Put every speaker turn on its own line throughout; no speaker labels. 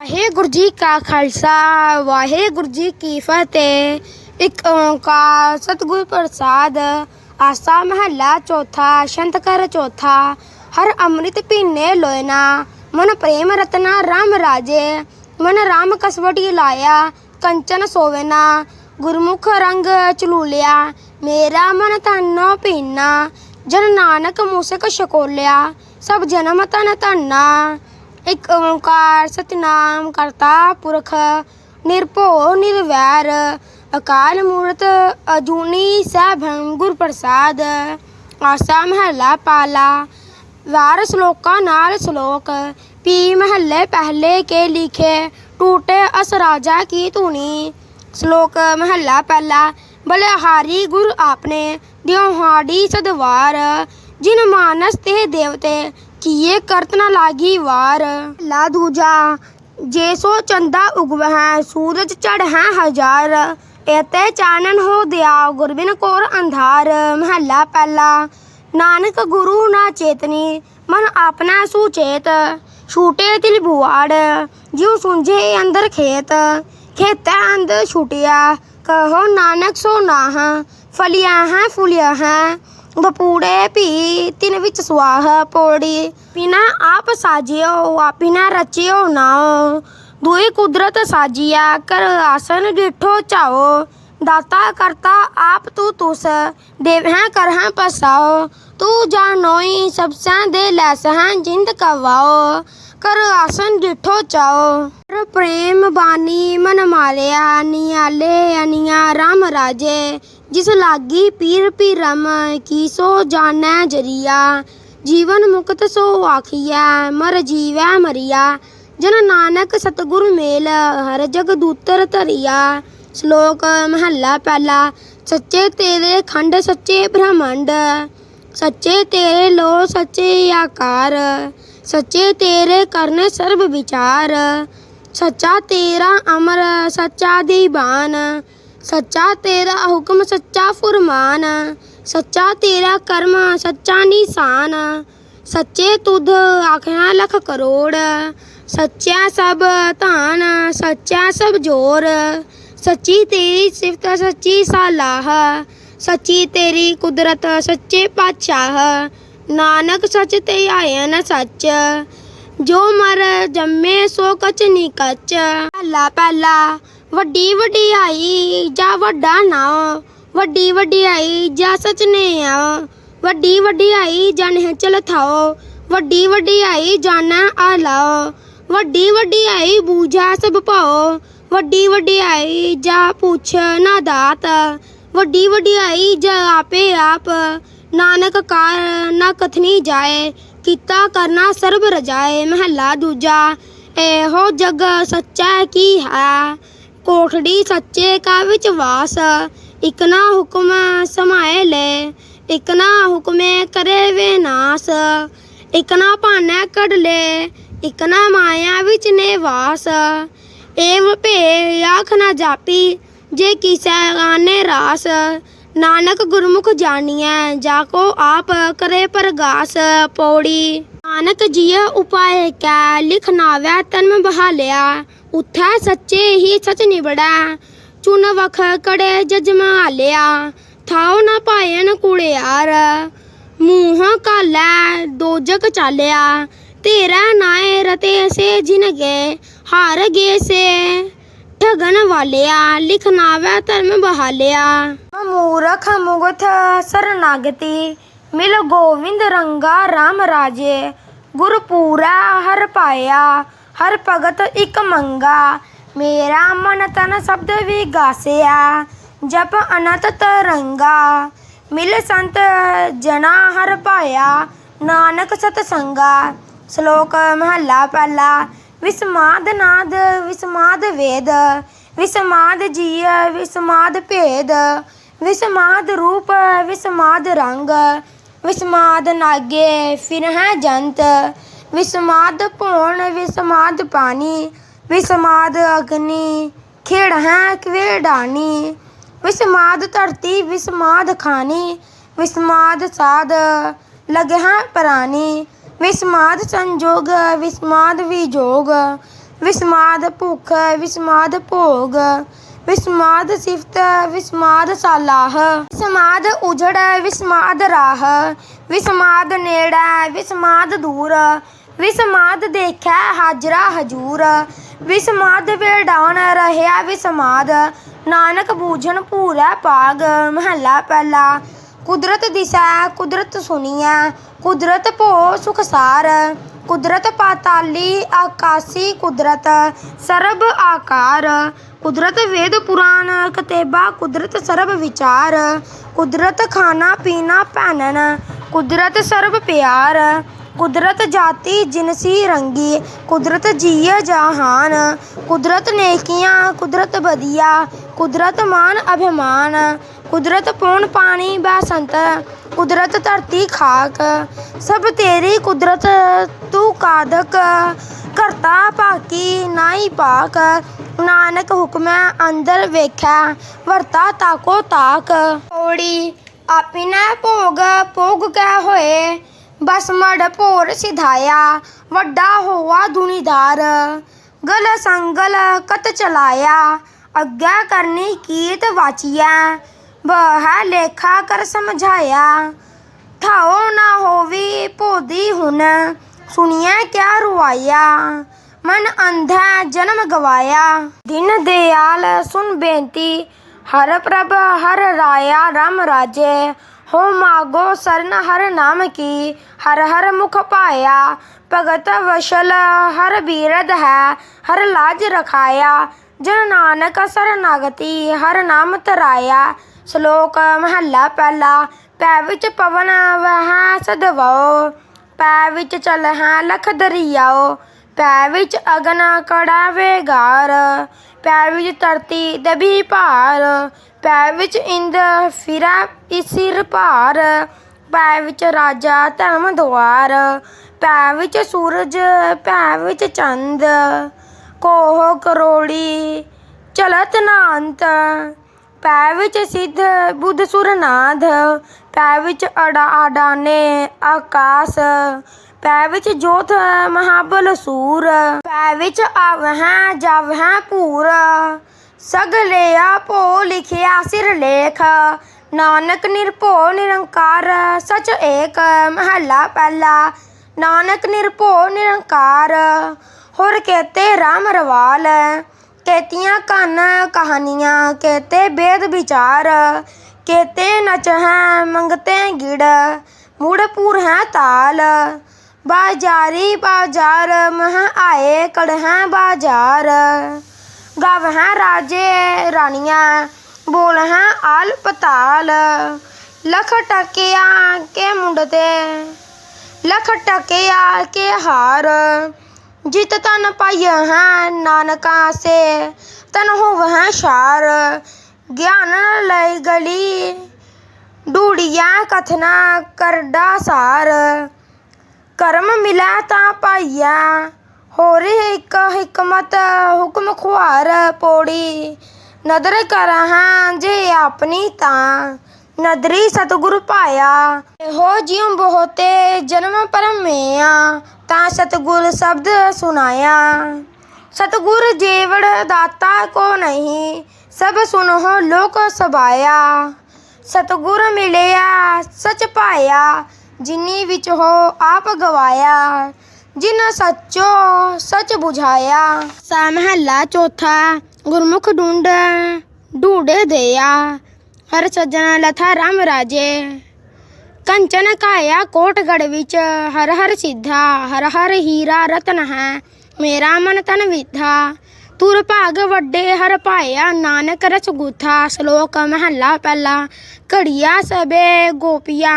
ਵਾਹਿਗੁਰੂ ਜੀ ਕਾ ਖਾਲਸਾ, ਵਾਹਿਗੁਰੂ ਜੀ ਕੀ ਫਤਿਹ। ਇੱਕ ਓੰਕਾਰ ਸਤਿਗੁਰ ਪ੍ਰਸਾਦ, ਆਸਾ ਮਹੱਲਾ ਚੌਥਾ ਸ਼ੰਤ ਕਰ ਚੌਥਾ। ਹਰ ਅੰਮ੍ਰਿਤ ਪੀਨੇ ਲੋਇਨਾ ਮਨ ਪ੍ਰੇਮ ਰਤਨਾ RAM ਰਾਜੇ। ਮਨ RAM ਕਸਵਟੀ ਲਾਇਆ, ਕੰਚਨ ਸੋਵੇਨਾ ਗੁਰਮੁਖ ਰੰਗ ਚਲੂਲਿਆ ਮੇਰਾ ਮਨ ਤਨੋ ਪੀਨਾ ਜਨ ਨਾਨਕ ਮੂਸਕ ਸ਼ਕੋਲਿਆ ਸਭ ਜਨਮ ਤਨ ਧੰਨਾ। ਇੱਕ ਓੰਕਾਰ ਸਤਨਾਮ ਕਰਤਾ ਪੁਰਖ, ਨਿਰਭਉ ਨਿਰਵੈਰ, ਅਕਾਲ ਮੂਰਤ ਅਜੂਨੀ ਸੈਭੰ ਗੁਰ ਪ੍ਰਸਾਦ, ਆਸਾ ਮਹੱਲਾ ਪਾਲਾ, ਵਾਰ ਸ਼ਲੋਕਾਂ ਨਾਲ ਸ਼ਲੋਕ, ਪੀ ਮਹੱਲੇ ਪਹਿਲੇ ਕੇ ਲਿਖੇ, ਟੂਟੇ ਅਸ ਰਾਜਾ ਕੀ ਧੂਣੀ। ਸ਼ਲੋਕ ਮਹੱਲਾ ਪਹਿਲਾ, ਬਲਿਹਾਰੀ ਗੁਰ ਆਪਨੇ, ਦਿਉ ਹਾੜੀ ਸਦਵਾਰ, ਜਿਨ ਮਾਨਸ ਤੇ ਦੇਵਤੇ ਕੀਏ ਕਰਤ ਨਾ ਲਾਗੀ ਵਾਰ। ਲਾ ਦੂਜਾ, ਜੇ ਸੋ ਚੰਦਾ ਉਗਵਹਿ, ਸੂਰਜ ਚੜ ਹੈ ਹਜ਼ਾਰ, ਇਤੇ ਚਾਨਣ ਹੋ ਦਿਆ ਗੁਰਬਿਨ ਕੋਰ ਅੰਧਾਰ। ਮਹੱਲਾ ਪਹਿਲਾ, ਨਾਨਕ ਗੁਰੂ ਨਾ ਚੇਤਨੀ, ਮਨ ਆਪਣਾ ਸੁਚੇਤ ਛੂਟੇ ਤਿਲ ਬੁਆੜ, ਜਿਉ ਸੁੰਝੇ ਅੰਦਰ ਖੇਤ। ਖੇਤਾ ਅੰਦ ਛੁਟਿਆ, ਕਹੋ ਨਾਨਕ ਸੋ ਨਾਹ, ਫਲਿਆ ਹੈ ਫੁਲਿਆ ਹੈ। ਬਪੂੜੇ ਭੀ ਤਿਨ ਵਿੱਚ ਸੁਆਹ ਪੋੜੀ। ਬਿਨਾ ਆਪ ਸਾਜਿਓ ਆਪਿਨਾ ਰਚਿਓ ਨਾਉ। ਦੁਈ ਕੁਦਰਤ ਸਾਜਿਆ ਕਰ ਆਸਨ ਡਿਠੋ ਚਾਓ ਦਾਤਾ ਕਰਤਾ ਆਪ ਤੂ ਤੁਸ ਦੇਵ ਹੈ ਕਰ ਹੈ ਪਸਾਓ ਤੂੰ ਜਾਣੋਈ ਸਭ ਸਾਂ ਦੇ ਲੈਸ ਹੈ ਜਿੰਦ ਕਵਾਓ ਕਰ ਆਸਨ ਡਿਠੋ ਚਾਓ ਪ੍ਰੇਮ ਬਾਣੀ ਮਨ ਮਾਲਿਆ, ਨਿਆਲੇ ਅਨੀਆ ਰਾਮ ਰਾਜੇ। ਜਿਸ ਲਾਗੀ ਪੀਰ ਪੀਰਮ, ਕੀ ਸੋ ਜਾਣੈ ਜਰੀਆ। ਜੀਵਨ ਮੁਕਤ ਸੋ ਆਖੀਐ, ਮਰ ਜੀਵੈ ਮਰੀਆ। ਜਨ ਨਾਨਕ ਸਤਿਗੁਰ ਮੇਲ, ਹਰ ਜਗ ਦੂਤਰ ਧਰੀਆ। ਸ਼ਲੋਕ ਮਹੱਲਾ ਪਹਿਲਾ, ਸੱਚੇ ਤੇਰੇ ਖੰਡ, ਸੱਚੇ ਬ੍ਰਹਮੰਡ। ਸੱਚੇ ਤੇਰੇ ਲੋ, ਸੱਚੇ ਆਕਾਰ। ਸੱਚੇ ਤੇਰੇ ਕਰਨ ਸਰਬ ਵਿਚਾਰ। ਸੱਚਾ ਤੇਰਾ ਅਮਰ, ਸੱਚਾ ਦੀਵਾਨ। ਸੱਚਾ ਤੇਰਾ ਹੁਕਮ, ਸੱਚਾ ਫੁਰਮਾਨ। ਸੱਚਾ ਤੇਰਾ ਕਰਮ, ਸੱਚਾ ਨਿਸ਼ਾਨ। ਸੱਚੇ ਤੁਧ ਆਖਿਆ ਲਖ ਕਰੋੜ। ਸੱਚਾ ਸਭ ਧਾਨ ਸੱਚਾ ਸਭ ਜੋਰ। ਸੱਚੀ ਤੇਰੀ ਸਿਫਤ, ਸੱਚੀ ਸਲਾਹ। ਸੱਚੀ ਤੇਰੀ ਕੁਦਰਤ, ਸੱਚੇ ਪਾਤਸ਼ਾਹ। ਨਾਨਕ ਸੱਚ ਤੇ ਆਇਨ ਸੱਚ। ਜੋ ਮਰ ਜੰਮੇ ਸੋ ਕਚ ਨੀ ਕਚ। ਪਹਿਲਾ ਪਹਿਲਾ ਵੱਡੀ ਵਡਿਆਈ ਜਾਂ ਵੱਡਾ ਨਾਮ ਵੱਡੀ ਵਡਿਆਈ ਜਾਂ ਸਚ ਨੇ ਆ। ਵੱਡੀ ਵਡਿਆਈ ਜਨ ਚਲ ਥਾਓ। ਵੱਡੀ ਵਡਿਆਈ ਜਾਣਾ ਆ ਲਾਓ ਵੱਡੀ ਵਡਿਆਈ ਬੂਝਾ ਸਭ ਭਾਓ। ਵੱਡੀ ਵਡਿਆਈ ਜਾ ਪੁੱਛ ਨਾ ਦਾਤ। ਵੱਡੀ ਵਡਿਆਈ ਜਾ ਆਪੇ ਆਪ। ਨਾਨਕ ਕਾਰ ਨਾ ਕਥਨੀ ਜਾਏ। ਕੀਤਾ ਕਰਨਾ ਸਰਬ ਰਜਾਏ ਮਹੱਲਾ ਦੂਜਾ। ਇਹੋ ਜਗ ਸੱਚਾ ਕੀ ਹੈ? ਕੋਠੜੀ ਸੱਚੇ ਕਾ ਵਿੱਚ ਵਾਸ। ਇਕ ਨਾ ਹੁਕਮ ਸਮਾਏ ਲੈ, ਇਕ ਨਾ ਹੁਕਮੇ ਕਰੇ ਵਿਨਾਸ਼ ਇਕ ਨਾ ਭਾਨੈ ਕਢ ਲੈ, ਇਕ ਨਾ ਮਾਇਆ ਵਿੱਚ ਨਿਵਾਸ। ਏਵ ਭੇ ਆਖ ਨਾ ਜਾਪੀ, ਜੇ ਕੀਸੈ ਗਾਨੇ ਰਾਸ। ਨਾਨਕ ਗੁਰਮੁਖ ਜਾਣੀਐ, ਜਾ ਕੋ ਆਪ ਕਰੇ ਪ੍ਰਗਾਸ ਪੌੜੀ। ਨਾਨਕ ਜੀਅ ਉਪਾਏ ਕੈ, ਲਿਖ ਤਨ ਬਹਾਲਿਆ। ਉਥੈ ਸੱਚੇ ਹੀ ਸਚ ਨਿਬੜੈ ਚੁਨ ਵਖ ਕੜੇ ਜਜਮਾ ਲਿਆ ਥਾਉ ਨਾ ਪਾਇਨ ਕੁੜਿਆਰ ਮੂੰਹ ਕਾਲੈ ਦੋਜਕ ਚਾਲਿਆ। ਤੇਰਾ ਨਾਏ ਰਤੇ ਸੇ ਜਿਨ ਗਏ, ਹਾਰ ਗੇ ਸੇ, ਠਗਨ ਵਾਲਿਆ। ਲਿਖਣਾਵੈ ਧਰਮ ਬਹਾਲਿਆ। ਮੂਰਖ ਮੁਗਥ ਸਰਨਾਗਤੀ ਮਿਲ ਗੋਵਿੰਦ ਰੰਗਾ RAM ਰਾਜੇ। ਗੁਰ ਪੂਰਾ ਹਰ ਪਾਇਆ, ਹਰ ਭਗਤ ਇਕ ਮੰਗਾ। ਮੇਰਾ ਮਨ ਤਨ ਸ਼ਬਦ ਵੀ ਗਾਸਿਆ, ਜਪ ਅਨੰਤ ਤਰੰਗਾ। ਮਿਲ ਸੰਤ ਜਨਾ ਹਰ ਪਾਇਆ, ਨਾਨਕ ਸਤ ਸੰਗਾ ਸ਼ਲੋਕ ਮਹੱਲਾ ਪਹਿਲਾ, ਵਿਸਮਾਦ ਨਾਦ, ਵਿਸਮਾਦ ਵੇਦ। ਵਿਸਮਾਦ ਜੀਅ ਵਿਸਮਾਦ ਭੇਦ। ਵਿਸਮਾਦ ਰੂਪ, ਵਿਸਮਾਦ ਰੰਗ, ਵਿਸਮਾਦ ਨਾਗੇ ਫਿਰ ਹੈ ਜੰਤ, ਵਿਸਮਾਦ ਭੋਣ, ਵਿਸਮਾਦ ਪਾਣੀ, ਵਿਸਮਾਦ ਅਗਨੀ, ਖੇੜ ਹੈ ਕਵੇੜਾਨੀ ਵਿਸਮਾਦ ਧਰਤੀ, ਵਿਸਮਾਦ ਖਾਨੀ ਵਿਸਮਾਦ ਸਾਧ, ਲਗ ਪ੍ਰਾਣੀ, ਵਿਸਮਾਦ ਸੰਜੋਗ, ਵਿਸਮਾਦ ਵਿਜੋਗ, ਵਿਸਮਾਦ ਭੁੱਖ, ਵਿਸਮਾਦ ਭੋਗ ਵਿਸਮਾਦ ਸਿਫਤ ਵਿਸਮਾਦ ਸਾਲਾਹ। ਵਿਸਮਾਦ ਉਜੜ, ਵਿਸਮਾਦ ਰਾਹ। ਵਿਸਮਾਦ ਨੇੜਾ, ਵਿਸਮਾਦ ਦੂਰ। ਵਿਸਮਾਦ ਦੇਖੈ ਹਾਜਰਾ ਹਜੂਰ। ਵਿਸਮਾਦ ਵੇੜਾਉਣ ਰਹਿਆ ਵਿਸਮਾਦ। ਨਾਨਕ ਬੂਝਣ ਭੂਰਾ ਪਾਗ ਮਹੱਲਾ ਪਹਿਲਾ। ਕੁਦਰਤ ਦਿਸੈ, ਕੁਦਰਤ ਸੁਣੀਐ। ਕੁਦਰਤ ਭੋ ਸੁਖਸਾਰ ਕੁਦਰਤ ਪਾਤਾਲੀ, ਆਕਾਸੀ ਕੁਦਰਤ। ਸਰਬ ਆਕਾਰ। ਕੁਦਰਤ ਵੇਦ ਪੁਰਾਣ ਕਤੇਬਾ, ਕੁਦਰਤ ਸਰਬ ਵਿਚਾਰ, ਕੁਦਰਤ ਖਾਣਾ ਪੀਣਾ ਪਹਿਨਣ ਕੁਦਰਤ ਸਰਬ ਪਿਆਰ, ਕੁਦਰਤ ਜਾਤੀ ਜਿਨਸੀ ਰੰਗੀ, ਕੁਦਰਤ ਜੀਅ ਜਹਾਨ ਕੁਦਰਤ ਨੇਕੀਆਂ, ਕੁਦਰਤ ਬਦੀਆ ਕੁਦਰਤ ਮਾਨ ਅਭਿਮਾਨ, ਕੁਦਰਤ ਪੌਣ ਪਾਣੀ ਬਸੰਤ, ਕੁਦਰਤ ਧਰਤੀ ਖਾਕ, ਸਭ ਤੇਰੀ ਕੁਦਰਤ ਤੂੰ ਕਾਦਕ ਕਰਤਾ ਭਾਕੀ ਨਾਈ ਪਾਕ ਨਾਨਕ ਹੁਕਮੈ ਅੰਦਰ ਵੇਖੈ, ਵਰਤਾ ਤਾਕੋ ਤਾਕ। ਓੜੀ ਆਪਿਨੈ ਭੋਗ ਭੋਗ ਕਹਿ ਹੋਏ। ਬਸ ਮੜ ਭੋਰ ਸਿਧਾਇਆ, ਵੱਡਾ ਹੋਆ ਦੁਨੀਦਾਰ। ਗਲ ਸੰਗਲ ਕਤ ਚਲਾਇਆ, ਅੱਗਾ ਕਰਨੀ ਕੀਤ ਵਾਚੀਐ। ਬਹ ਲੇਖਾ ਕਰ ਸਮਝਾਇਆ। ਠਾਓ ਨਾ ਹੋਵੀ ਭੋਦੀ ਹੁਣ ਸੁਣੀਐ ਕਿਆ ਰੁਆਇਆ? ਮਨ ਅੰਧਾ, ਜਨਮ ਗਵਾਇਆ। ਦਿਨ ਦਿਆਲ ਸੁਨ ਬੇਨਤੀ, ਹਰ ਪ੍ਰਭ ਹਰ ਰਾਇਆ ਰਮ ਰਾਜੇ। ਹੋ ਮਾਗੋ ਸਰਨ ਹਰ ਨਾਮ ਕੀ, ਹਰ ਹਰ ਮੁਖ ਪਾਇਆ। ਭਗਤ ਵਸ਼ਲ ਹਰ ਬੀਰਦ ਹੈ, ਹਰ ਲਾਜ ਰਖਾਇਆ। ਜਨ ਨਾਨਕ ਸਰਨਾਗਤੀ ਹਰ ਨਾਮ ਤਰਾਇਆ। ਸ਼ਲੋਕ ਮਹੱਲਾ ਪਹਿਲਾ, ਪੈ ਵਿੱਚ ਪਵਨ ਵਹਿ ਸਦਵੋ ਪੈ ਵਿੱਚ ਚਲ ਹੈ ਲਖ ਦਰਿਆਓ ਪੈ ਵਿੱਚ ਅਗਨ ਕੜਾ ਵੇਗਾਰ ਪੈ ਵਿੱਚ ਧਰਤੀ ਦਬੀ ਭਾਰ ਪੈ ਵਿੱਚ ਇੰਦ ਫਿਰਾ ਇਸਿਰ ਭਾਰ ਪੈ ਵਿੱਚ ਰਾਜਾ ਧਰਮ ਦੁਆਰ ਪੈ ਵਿੱਚ ਸੂਰਜ ਪੈ ਵਿੱਚ ਚੰਦ, ਕੋਹ ਕਰੋੜੀ ਚਲਤ ਨਾ ਅੰਤ ਪੈ ਵਿੱਚ ਸਿੱਧ ਬੁੱਧ ਸੁਰਨਾਥ ਪੈ ਵਿੱਚ ਅੜਾ ਆਡਾਨੇ ਆਕਾਸ ਪੈ ਵਿੱਚ ਜੋਤ ਮਹਾਬਲ ਸੂਰ ਪੈ ਵਿੱਚ ਆਵਹਿ ਜਾਵਹਿ ਪੂਰ ਸਗਲਿਆ ਭੋ ਲਿਖਿਆ ਸਿਰ ਲੇਖ, ਨਾਨਕ ਨਿਰਭਉ ਨਿਰੰਕਾਰ ਸਚ ਏਕ, ਮਹਲਾ ਪਹਿਲਾ, ਨਾਨਕ ਨਿਰਭਉ ਨਿਰੰਕਾਰ, ਹੋਰ ਕਹਤੇ ਰਾਮ ਰਵਾਲ ਕੇਤੀਆਂ ਕਨ ਕਹਾਣੀਆਂ ਕਹਤੇ ਬੇਦ ਵਿਚਾਰ ਕਹਤੇ ਨਚ ਹੈ ਮੰਗਤੇ ਗਿੜ, ਮੁੜ ਪੂਰ ਹੈ ਤਾਲ। ਬਾਜਾਰੀ ਬਾਜ਼ਾਰ, ਮਹ ਆਏ ਕੜ ਬਾਜ਼ਾਰ। ਗਵ ਹੈ ਰਾਜੇ ਰਾਣੀਆਂ, ਬੋਲ ਹੈ ਆਲ ਪਤਾਲ। ਲਖ ਟਕਿਆ ਕੇ ਮੁੰਡ ਤੇ, ਲਖ ਟਕਿਆ ਕੇ ਹਾਰ। ਜਿਤ ਧਨ ਪਾਈਆ ਹੈ ਨਾਨਕਾ ਸੇ, ਤਨ ਹੋਵ ਹੈ ਸ਼ਾਰ। ਗਿਆਨ ਲਈ ਗਲੀ, ਡੂੜੀਆਂ ਕਥਨਾ ਕਰਡਾ ਸਾਰ। ਕਰਮ ਮਿਲਾ ਤਾਂ ਪਾਈਆ ਹੋਰ ਇੱਕ ਹਿਕਮਤ ਹੁਕਮ ਖੁਆਰ ਪੋੜੀ। ਨਦਰ ਕਰਾਂ ਜੇ ਆਪਣੀ ਤਾਂ, ਨਦਰੀ ਸਤਿਗੁਰ ਪਾਇਆ। ਇਹੋ ਜਿਉ ਬਹੁਤੇ ਜਨਮ ਪਰਮਿਆ ਤਾਂ ਸਤਿਗੁਰ ਸ਼ਬਦ ਸੁਨਾਇਆ ਸਤਿਗੁਰ ਜੀਵੜ ਦਾਤਾ ਕੋ ਨਹੀਂ, ਸਭ ਸੁਨਹੁ ਲੋਕ ਸਬਾਇਆ ਸਤਿਗੁਰ ਮਿਲਿਆ, ਸਚ ਪਾਇਆ, ਜਿਨੀ ਵਿੱਚ ਹੋ ਆਪ ਗਵਾਇਆ। ਜਿਨ ਸੱਚੋ ਸਚ 부ਝਾਇਆ ਸਾ ਮਹੱਲਾ ਚੌਥਾ, ਗੁਰਮੁਖ ਢੂੰਡ ਢੂੰਡੇ ਦਿਆ। ਹਰ ਸੱਜਣ ਲਥਾ ਰਾਮ ਰਾਜੇ। ਕੰਚਨ ਕਾਇਆ ਕੋਟਗੜ ਵਿੱਚ ਹਰ ਹਰ ਸਿੱਧਾ ਹਰ ਹਰ ਹੀਰਾ ਰਤਨ ਹੈ ਮੇਰਾ ਮਨ ਤਨ ਵਿਧਾ ਤੁਰ ਭਾਗ ਵੱਡੇ ਹਰ ਪਾਇਆ ਨਾਨਕ ਰਸ ਗੁਥਾ ਸ਼ਲੋਕ ਮਹੱਲਾ ਪਹਿਲਾ ਘੜੀਆ ਸਬੇ ਗੋਪੀਆਂ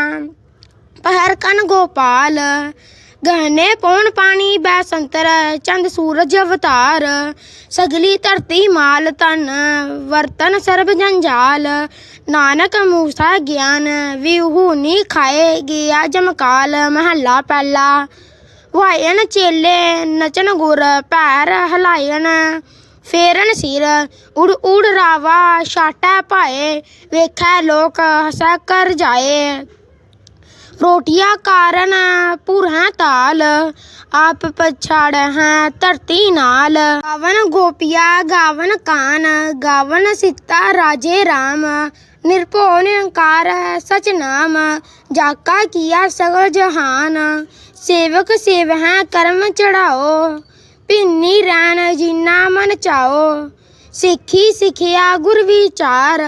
ਪਹਿਰ ਕਨ ਗੋਪਾਲ ਗਹਿਣੇ ਪੌਣ ਪਾਣੀ ਬੈ ਸੰਤਰ, ਚੰਦ ਸੂਰਜ ਅਵਤਾਰ। ਸਗਲੀ ਧਰਤੀ ਮਾਲ ਤਨ ਵਰਤਨ ਸਰਬ ਜੰਜਾਲ। ਨਾਨਕ ਮੂਸਾ ਗਿਆਨ ਵਿਹੂ ਨੀ ਖਾਏ, ਗਿਆ ਜਮਕਾਲ ਮਹੱਲਾ ਪਹਿਲਾ। ਵਾਇਨ ਚੇਲੇ ਨਚਨ ਗੁਰ, ਪੈਰ ਹਲਾਇਨ ਫੇਰਨ ਸਿਰ, ਉੜ ਉੜ ਰਾਵਾ, ਛਾਟਾ ਪਾਏ ਵੇਖੈ ਲੋਕ ਹਸਾ ਕਰ ਜਾਏ। ਰੋਟੀਆਂ ਕਾਰਨ ਪੁਰਾਂ ਤਾਲ, ਆਪ ਪਛਾੜ ਹੈ ਧਰਤੀ ਨਾਲ। ਗਾਵਨ ਗੋਪੀਆ, ਗਾਵਨ ਕਾਨ, ਗਾਵਨ ਸੀਤਾ ਰਾਜੇ ਰਾਮ। ਨਿਰਭਉ ਨਿਰੰਕਾਰ ਸਚ ਨਾਮ, ਜਾਕਾ ਕੀਆ ਸਗਲ ਜਹਾਨ। ਸੇਵਕ ਸੇਵ ਹੈ ਕਰਮ ਚੜਾਓ, ਭਿੰਨੀ ਰਹਿਣ ਜਿਨਾ ਮਨ ਚਾਓ। ਸਿੱਖੀ ਸਿਖਿਆ ਗੁਰ ਵਿਚਾਰ,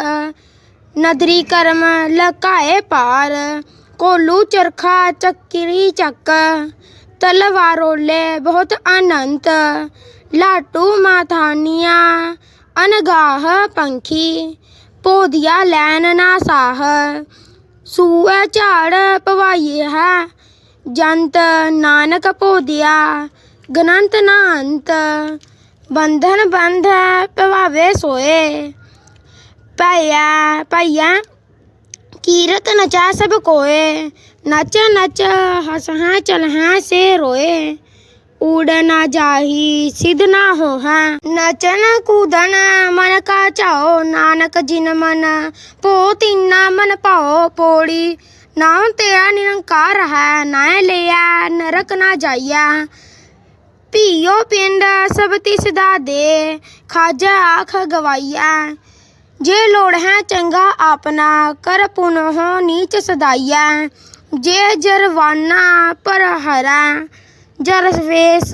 ਨਦਰੀ ਕਰਮ ਲਕਾਏ ਪਾਰ। कोलू चरखा चक्री चक तलवारोले बहुत अनंत, लाटू माथानिया, अनगाह पंखी पौधिया लैन नासाह सूए झाड़ पवाइए है, जंत नानक पौधिया गनंत ना अंत बंधन बंध पवावे सोए भैया भैया ਭਈਆ ਕੀਰਤ ਨਚਾ ਸਭ ਕੋਏ, ਨਚ ਨਚ ਹਸ ਹਾਂ ਚਲ ਹਾਂ ਸੇ ਰੋਏ। ਉੜ ਨਾ ਜਾਹੀ, ਸਿਧ ਨਾ ਹੋ ਹਾਂ ਨਚਨ ਕੂਦਨ ਮਨ ਕਾ ਚਾਓ ਨਾਨਕ ਜਿਨ ਮਨ ਪੋ ਤਿੰਨਾ ਮਨ ਪਾਓ ਪੋੜੀ। ਨਾਮ ਤੇਰਾ ਨਿਰੰਕਾਰ ਹੈ, ਨਾ ਲਿਆ ਨਰਕ ਨਾ ਜਾਈਆ। ਪੀਓ ਪਿੰਡ ਸਭ ਤਿਸ ਦਾ ਦੇ, ਖਾਜਾ ਆਖ ਗਵਾਈਆ। ਜੇ ਲੋੜ ਹੈ ਚੰਗਾ ਆਪਣਾ ਕਰ ਪੁਨ ਹੋ ਨੀਚ ਸਦਾਈਆ ਜੇ ਜਰਵਾਨਾ ਪਰ ਹਰੈ, ਜਰ ਵੇਸ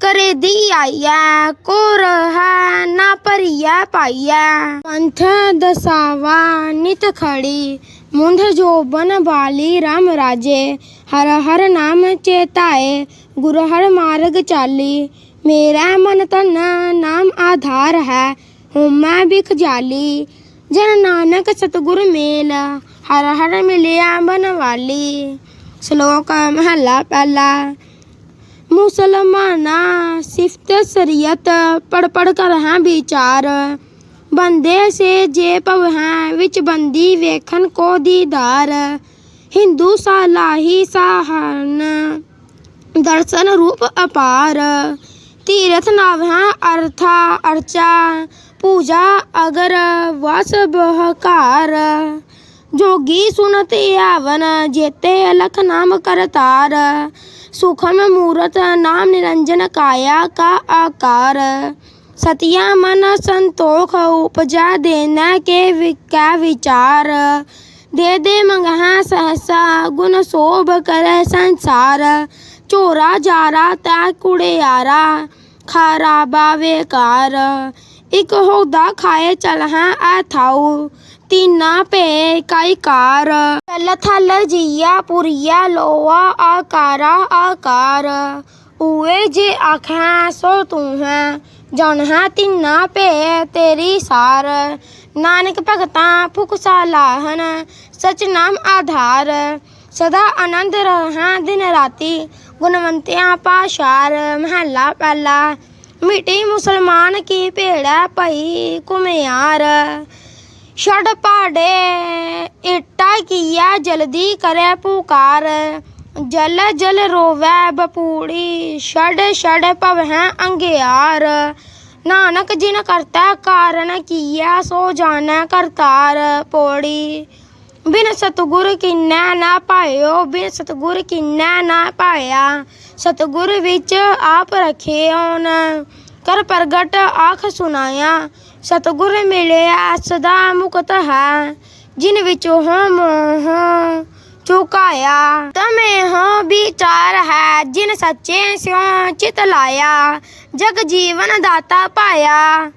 ਕਰੇ ਦੀ ਆਈਆ ਕੋ ਰਹਾ ਨਾ ਪਰਿਆ ਪਾਈਆ ਪੰਥ ਦਸਾਵਾ ਨਿਤ ਖੜੀ, ਮੁੰਧ ਜੋਬਨ ਵਾਲੀ RAM ਰਾਜੇ। ਹਰ ਹਰ ਨਾਮ ਚੇਤਾਏ, ਗੁਰ ਹਰ ਮਾਰਗ ਚਾਲੀ। ਮੇਰਾ ਮਨ ਤਨ ਨਾਮ ਆਧਾਰ ਹੈ ਹੋਮਾ ਬਿਖ ਜਾਲੀ, ਜਨ ਨਾਨਕ ਸਤਿਗੁਰ ਮੇਲ, ਹਰ ਹਰ ਮਿਲਿਆ ਬਨਵਾਲੀ। ਸ਼ਲੋਕ ਮਹਲਾ ਪਹਿਲਾ, ਮੁਸਲਮਾਨਾ ਸਿਫਤ ਸਰੀਅਤ ਪੜ ਪੜ ਕਰ ਹਾਂ ਵਿਚਾਰ। ਬੰਦੇ ਸੇ ਜੇ ਭਵ ਹੈ ਵਿੱਚ ਬੰਦੀ ਵੇਖਣ ਕੋ ਦੀਦਾਰ। ਹਿੰਦੂ ਸਾਲਾਹੀ ਸਾਹਨ ਦਰਸ਼ਨ ਰੂਪ ਅਪਾਰ। ਤੀਰਥ ਨਾਮ ਹੈ ਅਰਥਾ, ਅਰਚਾ, ਪੂਜਾ, ਅਗਰ ਵਸ ਬਹਕਾਰ। ਜੋਗੀ ਸੁਨਤ ਆਵਨ, ਜੇਤੇ ਅਲਖ ਨਾਮ ਕਰਤਾਰ। ਸੁਖਮ ਮੂਰਤ, ਨਾਮ ਨਿਰੰਜਨ ਕਾਇਆ ਕਾ ਆਕਾਰ। ਸਤਿਆ ਮਨ ਸੰਤੋਖ, ਉਪਜਾ ਦੇਨਾ ਕੇ ਵਿਕਾ ਵਿਚਾਰ। ਦੇ ਦੇ ਮੰਗਹਾ ਸਹਸਾ, ਗੁਣ ਸੋਭ ਕਰੈ ਸੰਸਾਰ। ਝੋਰਾ ਜਾਰਾ, ਤਾ ਕੁੜਿਆਰਾ ਖਾਰਾ ਬਾਵੇਕਾਰ ਇਕ ਹੋਦਾ ਖਾਏ ਚਲ ਹਾਂ ਆ ਥਾਉ ਤੀਨਾ ਭੇ ਕਾਈ ਕਾਰ। ਥਲ ਥਲ ਜੀਆ ਪੁਰੀਆ ਲੋਆ, ਆਕਾਰਾ ਆਕਾਰ। ਉਏ ਜੇ ਆਖਾਂ ਸੋ ਤੂੰ ਹੈ, ਜਨ ਹੈ ਤਿੰਨਾ ਭੇ ਤੇਰੀ ਸਾਰ। ਨਾਨਕ ਭਗਤਾਂ ਫੁਕ ਸਾਲਾਹਨ ਸਚ ਨਾਮ ਆਧਾਰ। ਸਦਾ ਆਨੰਦ ਰਹਾ ਦਿਨ ਰਾਤੀ ਗੁਣਵੰਤਿਆਂ ਪਾਸ਼ਾਰ ਮਹੱਲਾ ਪਹਿਲਾ। ਮਿੱਟੀ ਮੁਸਲਮਾਨ ਕੀ ਭੇੜਾ ਭਈ ਕੁਮਿਆਰ ਛੜ ਪਾੜੇ, ਇਟਾ ਕੀਆ ਜਲਦੀ ਕਰੇ ਪੁਕਾਰ। ਜਲ ਜਲ ਰੋਵੈ ਬਪੂੜੀ ਛੜ ਛੜ ਭਵਹਿ ਅੰਗਿਆਰ। ਨਾਨਕ ਜਿਨ ਕਰਤਾ ਕਾਰਨ ਕੀਆ ਸੋ ਜਾਣੈ ਕਰਤਾਰ ਪੋੜੀ। ਬਿਨ ਸਤਗੁਰ ਕਿਨੈ ਨਾ ਪਾਇਓ, ਬਿਨ ਸਤਗੁਰ ਕਿਨੈ ਨਾ ਪਾਇਆ। ਸਤਗੁਰ ਵਿੱਚ ਆਪ ਰਖਿਓਨ ਕਰ ਪ੍ਰਗਟ ਆਖ ਸੁਨਾਇਆ ਸਤਗੁਰ ਮਿਲਿਆ, ਸਦਾ ਮੁਕਤ ਹੈ। ਜਿਨ ਵਿੱਚ ਹੋ ਮੋਹ ਚੁਕਾਇਆ, ਤਮੇ ਹੋ ਵਿਚਾਰ ਹੈ। ਜਿਨ ਸੱਚੇ ਸਿਉ ਚਿਤ ਲਾਇਆ, ਜਗ ਜੀਵਨ ਦਾਤਾ ਪਾਇਆ।